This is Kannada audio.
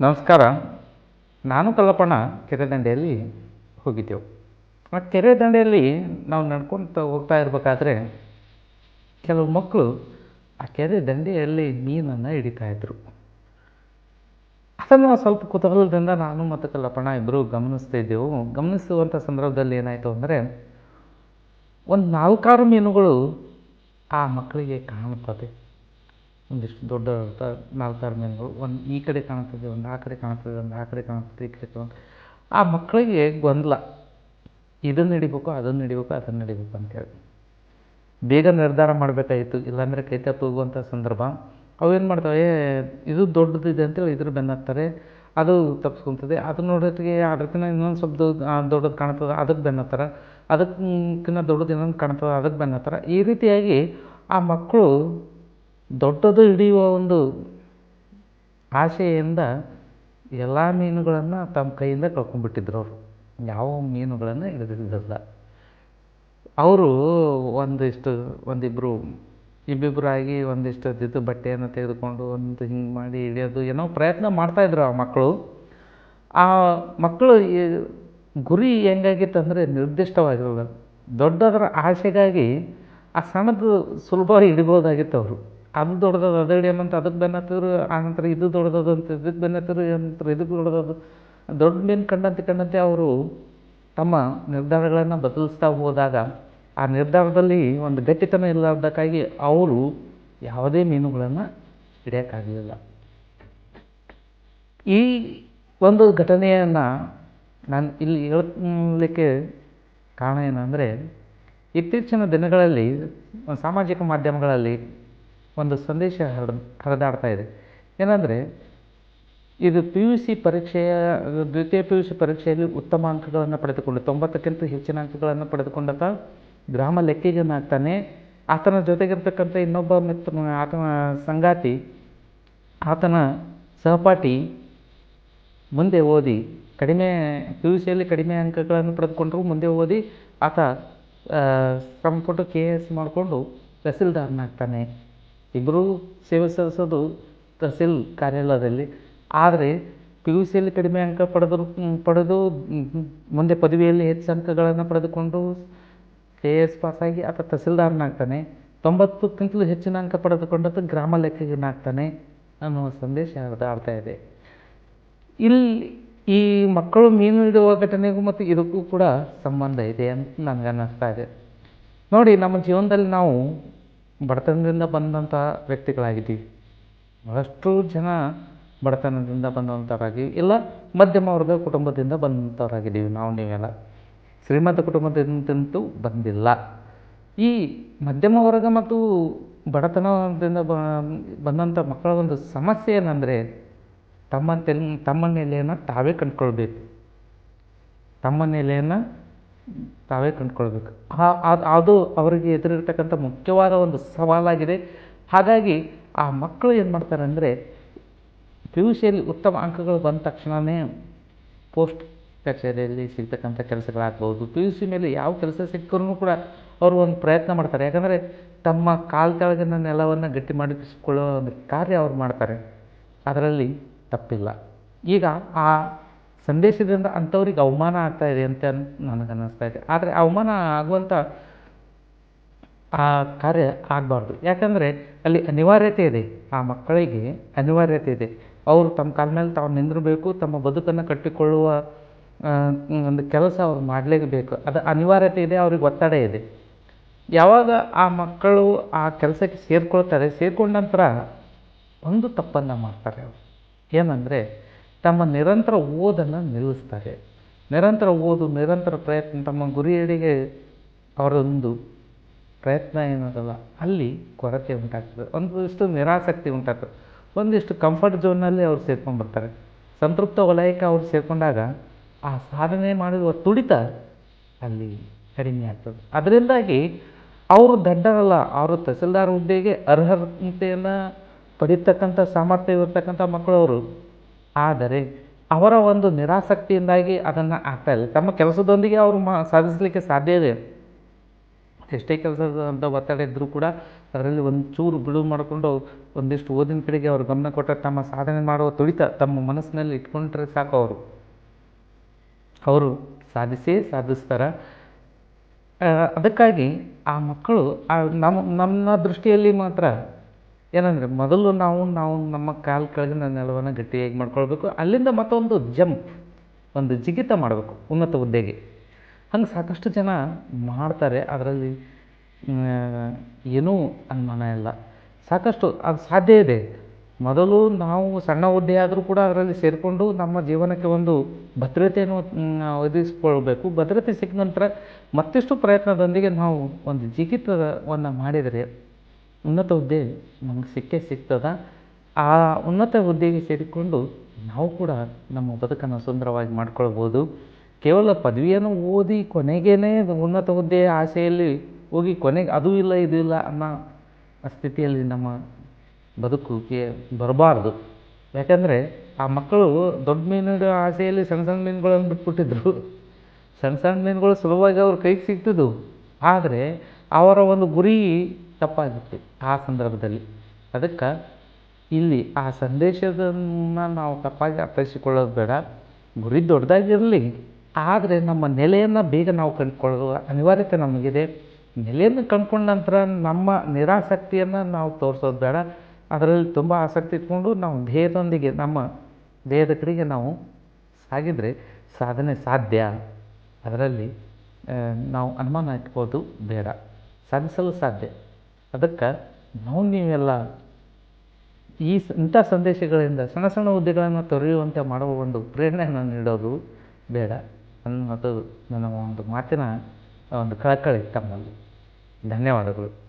ನಮಸ್ಕಾರ. ನಾನು ಕಲ್ಲಪ್ಪಣ್ಣ, ಕೆರೆ ದಂಡೆಯಲ್ಲಿ ಹೋಗಿದ್ದೆವು. ಆ ಕೆರೆ ದಂಡೆಯಲ್ಲಿ ನಾವು ನಡ್ಕೊತ ಹೋಗ್ತಾ ಇರಬೇಕಾದ್ರೆ ಕೆಲವು ಮಕ್ಕಳು ಆ ಕೆರೆ ದಂಡೆಯಲ್ಲಿ ಮೀನನ್ನು ಹಿಡಿತಾ ಇದ್ರು. ಅದನ್ನು ಸ್ವಲ್ಪ ಕುತೂಹಲದಿಂದ ನಾನು ಮತ್ತು ಕಲ್ಲಪ್ಪಣ್ಣ ಇಬ್ಬರು ಗಮನಿಸ್ತಾ ಇದ್ದೆವು. ಗಮನಿಸುವಂಥ ಸಂದರ್ಭದಲ್ಲಿ ಏನಾಯಿತು ಅಂದರೆ, ಒಂದು ನಾಲ್ಕಾರು ಮೀನುಗಳು ಆ ಮಕ್ಕಳಿಗೆ ಕಾಣುತ್ತದೆ ಒಂದಿಷ್ಟು ದೊಡ್ಡ ತ- ನಾಲ್ಕಾರು ಮೀನುಗಳು. ಒಂದು ಈ ಕಡೆ ಕಾಣ್ತದೆ ಒಂದು ಆ ಕಡೆ ಕಾಣ್ತದೆ ಒಂದು ಆ ಕಡೆ ಕಾಣ್ತದೆ ಈ ಕಡೆ ಕಾಣ್ತದೆ ಆ ಮಕ್ಕಳಿಗೆ ಗೊಂದಲ. ಇದನ್ನು ಹಿಡಿಬೇಕು ಅದನ್ನು ಹಿಡಿಬೇಕು ಅದನ್ನು ಹಿಡಿಬೇಕು ಅಂತೇಳಿ. ಬೇಗ ನಿರ್ಧಾರ ಮಾಡಬೇಕಾಗಿತ್ತು ಇಲ್ಲಾಂದರೆ ಕೈ ಹೋಗುವಂಥ ಸಂದರ್ಭ. ಅವೇನು ಮಾಡ್ತವೆ "ಏ, ಇದು ದೊಡ್ಡದಿದೆ ಅಂತೇಳಿ ಇದ್ರ ಬೆನ್ನತ್ತಾರೆ. ಅದು ತಪ್ಪಿಸ್ಕೊಂತದೆ ಅದು ನೋಡೋತ್ತಿಗೆ ಅದಕ್ಕಿಂತ ಇನ್ನೊಂದು ಸ್ವಲ್ಪ ದೊಡ್ಡ ದೊಡ್ಡದು ಕಾಣ್ತದೆ ಅದಕ್ಕೆ ಬೆನ್ನತ್ತಾರ. ಅದಕ್ಕಿಂತ ದೊಡ್ಡದು ಇನ್ನೊಂದು ಕಾಣ್ತದೆ ಅದಕ್ಕೆ ಬೆನ್ನತ್ತಾರ. ಈ ರೀತಿಯಾಗಿ ಆ ಮಕ್ಕಳು ದೊಡ್ಡದು ಹಿಡಿಯುವ ಒಂದು ಆಸೆಯಿಂದ ಎಲ್ಲ ಮೀನುಗಳನ್ನು ತಮ್ಮ ಕೈಯಿಂದ ಕಳ್ಕೊಂಡ್ಬಿಟ್ಟಿದ್ರು ಅವರು. ಯಾವ ಮೀನುಗಳನ್ನು ಹಿಡಿದಿದ್ದಿಲ್ಲ. ಅವರು ಒಂದಿಷ್ಟು ಒಂದಿಬ್ಬರು ಇಬ್ಬಿಬ್ಬರಾಗಿ ಒಂದಿಷ್ಟು ಇದ್ದು ಬಟ್ಟೆಯನ್ನು ತೆಗೆದುಕೊಂಡು ಒಂದು ಹಿಂಗೆ ಮಾಡಿ ಹಿಡಿಯೋದು ಏನೋ ಪ್ರಯತ್ನ ಮಾಡ್ತಾಯಿದ್ರು ಆ ಮಕ್ಕಳು. ಆ ಮಕ್ಕಳು ಗುರಿ ಹೆಂಗಾಗಿತ್ತು ಅಂದರೆ ನಿರ್ದಿಷ್ಟವಾಗಿರಲ್ಲ. ದೊಡ್ಡದರ ಆಸೆಗಾಗಿ ಆ ಸಣ್ಣದು ಸುಲಭವಾಗಿ ಹಿಡಿಬೋದಾಗಿತ್ತು ಅವರು. ಅದು ದೊಡ್ಡದದ, ಅದು ಹಿಡಿಯೋಣಂತ ಅದಕ್ಕೆ ಬೆನ್ನತ್ತಿದ್ರು ಆನಂತರ ಇದು ದೊಡ್ಡದದು ಅಂತ ಇದಕ್ಕೆ ಬೆನ್ನತ್ತಿದ್ರು ನಂತರ ಇದಕ್ಕೆ ದೊಡ್ಡದದು. ದೊಡ್ಡ ಮೀನು ಕಂಡಂತೆ ಕಂಡಂತೆ ಅವರು ತಮ್ಮ ನಿರ್ಧಾರಗಳನ್ನು ಬದಲಿಸ್ತಾ ಹೋದಾಗ ಆ ನಿರ್ಧಾರದಲ್ಲಿ ಒಂದು ಗಟ್ಟಿತನ ಇಲ್ಲದಕ್ಕಾಗಿ ಅವರು ಯಾವುದೇ ಮೀನುಗಳನ್ನು ಹಿಡಿಯೋಕ್ಕಾಗಲಿಲ್ಲ. ಈ ಒಂದು ಘಟನೆಯನ್ನು ನಾನು ಇಲ್ಲಿ ಹೇಳಲಿಕ್ಕೆ ಕಾರಣ ಏನಂದರೆ, ಇತ್ತೀಚಿನ ದಿನಗಳಲ್ಲಿ ಸಾಮಾಜಿಕ ಮಾಧ್ಯಮಗಳಲ್ಲಿ ಒಂದು ಸಂದೇಶ ಹರಿದ ಹರಿದಾಡ್ತಾ ಇದೆ. ಏನಂದರೆ, ಇದು ಪಿ ಯು ಸಿ ಪರೀಕ್ಷೆಯ, ದ್ವಿತೀಯ ಪಿ ಯು ಸಿ ಪರೀಕ್ಷೆಯಲ್ಲಿ ಉತ್ತಮ ಅಂಕಗಳನ್ನು ಪಡೆದುಕೊಂಡು, ತೊಂಬತ್ತಕ್ಕಿಂತ ಹೆಚ್ಚಿನ ಅಂಕಗಳನ್ನು ಪಡೆದುಕೊಂಡಂಥ ಗ್ರಾಮ ಲೆಕ್ಕಿಗನಾಗ್ತಾನೆ. ಆತನ ಜೊತೆಗಿರ್ತಕ್ಕಂಥ ಇನ್ನೊಬ್ಬ ಮಿತ್ರ, ಆತನ ಸಂಗಾತಿ, ಆತನ ಸಹಪಾಠಿ ಮುಂದೆ ಓದಿ, ಕಡಿಮೆ ಪಿ ಯು ಸಿಯಲ್ಲಿ ಕಡಿಮೆ ಅಂಕಗಳನ್ನು ಪಡೆದುಕೊಂಡರೂ ಮುಂದೆ ಓದಿ, ಆತ ಶ್ರಮಪಟ್ಟು ಕೆ ಎ ಎಸ್ ಮಾಡಿಕೊಂಡು ತಹಸೀಲ್ದಾರನಾಗ್ತಾನೆ. ಇಬ್ಬರೂ ಸೇವೆ ಸಲ್ಲಿಸೋದು ತಹಸೀಲ್ ಕಾರ್ಯಾಲಯದಲ್ಲಿ. ಆದರೆ ಪಿ ಯು ಸಿಯಲ್ಲಿ ಕಡಿಮೆ ಅಂಕ ಪಡೆದರು ಪಡೆದು, ಮುಂದೆ ಪದವಿಯಲ್ಲಿ ಹೆಚ್ಚು ಅಂಕಗಳನ್ನು ಪಡೆದುಕೊಂಡು ಕೆ ಎ ಎಸ್ ಪಾಸಾಗಿ ಆತ ತಹಸೀಲ್ದಾರನಾಗ್ತಾನೆ. ತೊಂಬತ್ತಕ್ಕಿಂತಲೂ ಹೆಚ್ಚಿನ ಅಂಕ ಪಡೆದುಕೊಂಡದ್ದು ಗ್ರಾಮ ಲೆಕ್ಕಿಗನಾಗ್ತಾನೆ ಅನ್ನುವ ಸಂದೇಶ ಹರಿದಾಡ್ತಾ ಇದೆ. ಇಲ್ಲಿ ಈ ಮಕ್ಕಳು ಮೀನು ಹಿಡಿಯುವ ಘಟನೆಗೂ ಮತ್ತು ಇದಕ್ಕೂ ಕೂಡ ಸಂಬಂಧ ಇದೆ ಅಂತ ನನಗೆ ಅನ್ನಿಸ್ತಾ ಇದೆ. ನೋಡಿ, ನಮ್ಮ ಜೀವನದಲ್ಲಿ ನಾವು ಬಡತನದಿಂದ ಬಂದಂಥ ವ್ಯಕ್ತಿಗಳಾಗಿದ್ದೀವಿ. ಬಹಳಷ್ಟು ಜನ ಬಡತನದಿಂದ ಬಂದಂಥವರಾಗಿ ಇಲ್ಲ, ಮಧ್ಯಮ ವರ್ಗ ಕುಟುಂಬದಿಂದ ಬಂದಂಥವರಾಗಿದ್ದೀವಿ ನಾವು ನೀವೆಲ್ಲ. ಶ್ರೀಮಂತ ಕುಟುಂಬದಿಂದಂತೂ ಬಂದಿಲ್ಲ. ಈ ಮಧ್ಯಮ ವರ್ಗ ಮತ್ತು ಬಡತನದಿಂದ ಬಂದಂಥ ಮಕ್ಕಳ ಒಂದು ಸಮಸ್ಯೆ ಏನಂದರೆ ತಮ್ಮ ತಮ್ಮ ನೆಲೆಯನ್ನು ತಾವೇ ಕಂಡುಕೊಳ್ಬೇಕು. ತಮ್ಮ ನೆಲೆಯನ್ನು ತಾವೇ ಕಂಡುಕೊಳ್ಬೇಕು. ಅದು ಅವರಿಗೆ ಎದುರಿರ್ತಕ್ಕಂಥ ಮುಖ್ಯವಾದ ಒಂದು ಸವಾಲಾಗಿದೆ. ಹಾಗಾಗಿ ಆ ಮಕ್ಕಳು ಏನು ಮಾಡ್ತಾರೆ ಅಂದರೆ ಪಿ ಯು ಸಿಯಲ್ಲಿ ಉತ್ತಮ ಅಂಕಗಳು ಬಂದ ತಕ್ಷಣವೇ ಪೋಸ್ಟ್ ಕಚೇರಿಯಲ್ಲಿ ಸಿಗ್ತಕ್ಕಂಥ ಕೆಲಸಗಳಾಗ್ಬೋದು. ಪಿ ಯು ಸಿ ಮೇಲೆ ಯಾವ ಕೆಲಸ ಸಿಕ್ಕರೂ ಕೂಡ ಅವರು ಒಂದು ಪ್ರಯತ್ನ ಮಾಡ್ತಾರೆ. ಯಾಕಂದರೆ ತಮ್ಮ ಕಾಲು ಕೆಳಗಿನ ನೆಲವನ್ನು ಗಟ್ಟಿ ಮಾಡಿಸಿಕೊಳ್ಳೋ ಒಂದು ಕಾರ್ಯ ಅವ್ರು ಮಾಡ್ತಾರೆ. ಅದರಲ್ಲಿ ತಪ್ಪಿಲ್ಲ. ಈಗ ಆ ಸಂದೇಶದಿಂದ ಅಂಥವ್ರಿಗೆ ಅವಮಾನ ಆಗ್ತಾ ಇದೆ ಅಂತ ನನಗೆ ಅನ್ನಿಸ್ತಾ ಇದೆ. ಆದರೆ ಅವಮಾನ ಆಗುವಂಥ ಆ ಕಾರ್ಯ ಆಗಬಾರ್ದು. ಯಾಕಂದರೆ ಅಲ್ಲಿ ಅನಿವಾರ್ಯತೆ ಇದೆ. ಆ ಮಕ್ಕಳಿಗೆ ಅನಿವಾರ್ಯತೆ ಇದೆ. ಅವರು ತಮ್ಮ ಕಾಲ ಮೇಲೆ ತಾವು ನಿಂದಿರಬೇಕು, ತಮ್ಮ ಬದುಕನ್ನು ಕಟ್ಟಿಕೊಳ್ಳುವ ಒಂದು ಕೆಲಸ ಅವ್ರು ಮಾಡಲೇಬೇಕು. ಅದು ಅನಿವಾರ್ಯತೆ ಇದೆ, ಅವ್ರಿಗೆ ಒತ್ತಡ ಇದೆ. ಯಾವಾಗ ಆ ಮಕ್ಕಳು ಆ ಕೆಲಸಕ್ಕೆ ಸೇರಿಕೊಳ್ತಾರೆ, ಸೇರಿಕೊಂಡ ನಂತರ ಒಂದು ತಪ್ಪನ್ನು ಮಾಡ್ತಾರೆ ಅವರು. ಏನಂದರೆ ತಮ್ಮ ನಿರಂತರ ಓದನ್ನು ನಿಲ್ಲಿಸ್ತಾರೆ. ನಿರಂತರ ಓದು, ನಿರಂತರ ಪ್ರಯತ್ನ, ತಮ್ಮ ಗುರಿಯೆಡೆಗೆ ಅವರೊಂದು ಪ್ರಯತ್ನ ಏನದಲ್ಲ, ಅಲ್ಲಿ ಕೊರತೆ ಉಂಟಾಗ್ತದೆ. ಒಂದಿಷ್ಟು ನಿರಾಸಕ್ತಿ ಉಂಟಾಗ್ತದೆ. ಒಂದಿಷ್ಟು ಕಂಫರ್ಟ್ ಝೋನಲ್ಲಿ ಅವ್ರು ಸೇರ್ಕೊಂಡ್ಬರ್ತಾರೆ ಸಂತೃಪ್ತ ವಲಯಕ್ಕೆ ಅವ್ರು ಸೇರಿಕೊಂಡಾಗ ಆ ಸಾಧನೆ ಮಾಡಿರುವ ತುಡಿತ ಅಲ್ಲಿ ಕಡಿಮೆ ಆಗ್ತದೆ. ಅದರಿಂದಾಗಿ ಅವರು ದಡ್ಡರಲ್ಲ, ಅವರು ತಹಸೀಲ್ದಾರ್ ಹುದ್ದೆಗೆ ಅರ್ಹತೆಯನ್ನು ಪಡೀತಕ್ಕಂಥ ಸಾಮರ್ಥ್ಯ ಇರತಕ್ಕಂಥ ಮಕ್ಕಳು ಅವರು ಆದರೆ ಅವರ ಒಂದು ನಿರಾಸಕ್ತಿಯಿಂದಾಗಿ ಅದನ್ನು ಆಗ್ತಾ ಇಲ್ಲ. ತಮ್ಮ ಕೆಲಸದೊಂದಿಗೆ ಅವರು ಮಾ ಸಾಧಿಸಲಿಕ್ಕೆ ಸಾಧ್ಯ ಇದೆ. ಎಷ್ಟೇ ಕೆಲಸದ ಒತ್ತಡ ಇದ್ದರೂ ಕೂಡ ಅದರಲ್ಲಿ ಒಂಚೂರು ಬಿಡುವು ಮಾಡಿಕೊಂಡು ಒಂದಿಷ್ಟು ಓದಿನ ಕಡೆಗೆ ಅವರು ಗಮನ ಕೊಟ್ಟರೆ ತಮ್ಮ ಸಾಧನೆ ಮಾಡುವ ತುಳಿತ ತಮ್ಮ ಮನಸ್ಸಿನಲ್ಲಿ ಇಟ್ಕೊಂಡ್ರೆ ಸಾಕು ಅವರು. ಅವರು ಸಾಧಿಸೇ ಸಾಧಿಸ್ತಾರೆ. ಅದಕ್ಕಾಗಿ ಆ ಮಕ್ಕಳು ಆ, ನಮ್ಮ ನಮ್ಮ ದೃಷ್ಟಿಯಲ್ಲಿ ಮಾತ್ರ ಏನಂದರೆ ಮೊದಲು ನಾವು ನಾವು ನಮ್ಮ ಕಾಲು ಕೆಳಗಿನ ನೆಲವನ್ನು ಗಟ್ಟಿಯಾಗಿ ಮಾಡ್ಕೊಳ್ಬೇಕು. ಅಲ್ಲಿಂದ ಮತ್ತೊಂದು ಜಂಪ್, ಒಂದು ಜಿಗಿತ ಮಾಡಬೇಕು ಉನ್ನತ ಹುದ್ದೆಗೆ. ಹಂಗೆ ಸಾಕಷ್ಟು ಜನ ಮಾಡ್ತಾರೆ, ಅದರಲ್ಲಿ ಏನೂ ಅನುಮಾನ ಇಲ್ಲ. ಸಾಕಷ್ಟು, ಅದು ಸಾಧ್ಯ ಇದೆ. ಮೊದಲು ನಾವು ಸಣ್ಣ ಹುದ್ದೆ ಆದರೂ ಕೂಡ ಅದರಲ್ಲಿ ಸೇರಿಕೊಂಡು ನಮ್ಮ ಜೀವನಕ್ಕೆ ಒಂದು ಭದ್ರತೆಯನ್ನು ಒದಗಿಸ್ಕೊಳ್ಬೇಕು. ಭದ್ರತೆ ಸಿಕ್ಕ ನಂತರ ಮತ್ತಿಷ್ಟು ಪ್ರಯತ್ನದೊಂದಿಗೆ ನಾವು ಒಂದು ಜಿಗಿತವನ್ನು ಮಾಡಿದರೆ ಉನ್ನತ ಹುದ್ದೆ ನಮಗೆ ಸಿಕ್ಕೇ ಸಿಗ್ತದೆ. ಆ ಉನ್ನತ ಹುದ್ದೆಗೆ ಸೇರಿಕೊಂಡು ನಾವು ಕೂಡ ನಮ್ಮ ಬದುಕನ್ನು ಸುಂದರವಾಗಿ ಮಾಡ್ಕೊಳ್ಬೋದು. ಕೇವಲ ಪದವಿಯನ್ನು ಓದಿ ಕೊನೆಗೇ ಉನ್ನತ ಹುದ್ದೆಯ ಆಸೆಯಲ್ಲಿ ಹೋಗಿ ಕೊನೆಗೆ ಅದು ಇಲ್ಲ, ಇದು ಇಲ್ಲ ಅನ್ನೋ ಸ್ಥಿತಿಯಲ್ಲಿ ನಮ್ಮ ಬದುಕಿಗೆ ಬರಬಾರ್ದು. ಯಾಕಂದರೆ ಆ ಮಕ್ಕಳು ದೊಡ್ಡ ಮೀನಿನ ಆಸೆಯಲ್ಲಿ ಸಣ್ಣ ಸಣ್ಣ ಮೀನುಗಳನ್ನು ಬಿಟ್ಬಿಟ್ಟಿದ್ರು. ಸಣ್ಣ ಸಣ್ಣ ಮೀನುಗಳು ಸುಲಭವಾಗಿ ಅವ್ರ ಕೈಗೆ ಸಿಗ್ತಿದ್ವು. ಆದರೆ ಅವರ ಒಂದು ಗುರಿ ತಪ್ಪಾಗಿತ್ತು ಆ ಸಂದರ್ಭದಲ್ಲಿ. ಅದಕ್ಕೆ ಇಲ್ಲಿ ಆ ಸಂದೇಶದನ್ನು ನಾವು ತಪ್ಪಾಗಿ ಅರ್ಥೈಸಿಕೊಳ್ಳೋದು ಬೇಡ. ಗುರಿ ದೊಡ್ಡದಾಗಿರಲಿ, ಆದರೆ ನಮ್ಮ ನೆಲೆಯನ್ನು ಬೇಗ ನಾವು ಕಂಡುಕೊಳ್ಳುವ ಅನಿವಾರ್ಯತೆ ನಮಗಿದೆ. ನೆಲೆಯನ್ನು ಕಂಡ್ಕೊಂಡ ನಂತರ ನಮ್ಮ ನಿರಾಸಕ್ತಿಯನ್ನು ನಾವು ತೋರಿಸೋದು ಬೇಡ. ಅದರಲ್ಲಿ ತುಂಬ ಆಸಕ್ತಿ ಇಟ್ಕೊಂಡು ನಾವು ಧ್ಯೇಯದೊಂದಿಗೆ, ನಮ್ಮ ಧ್ಯೇಯದ ಕಡೆಗೆ ನಾವು ಸಾಗಿದರೆ ಸಾಧನೆ ಸಾಧ್ಯ. ಅದರಲ್ಲಿ ನಾವು ಅನುಮಾನ ಇಟ್ಬೋದು ಬೇಡ. ಸಾಧಿಸಲು ಸಾಧ್ಯ. ಅದಕ್ಕೆ ನಾವು ನೀವೆಲ್ಲ ಈ ಇಂಥ ಸಂದೇಶಗಳಿಂದ ಸಣ್ಣ ಸಣ್ಣ ಹುದ್ದೆಗಳನ್ನು ತೊರೆಯುವಂತೆ ಮಾಡುವ ಒಂದು ಪ್ರೇರಣೆಯನ್ನು ನೀಡೋದು ಬೇಡ ಅನ್ನೋದು ನನ್ನ ಒಂದು ಮಾತಿನ ಒಂದು ಕಳಕಳಿ ತಮ್ಮಲ್ಲಿ. ಧನ್ಯವಾದಗಳು.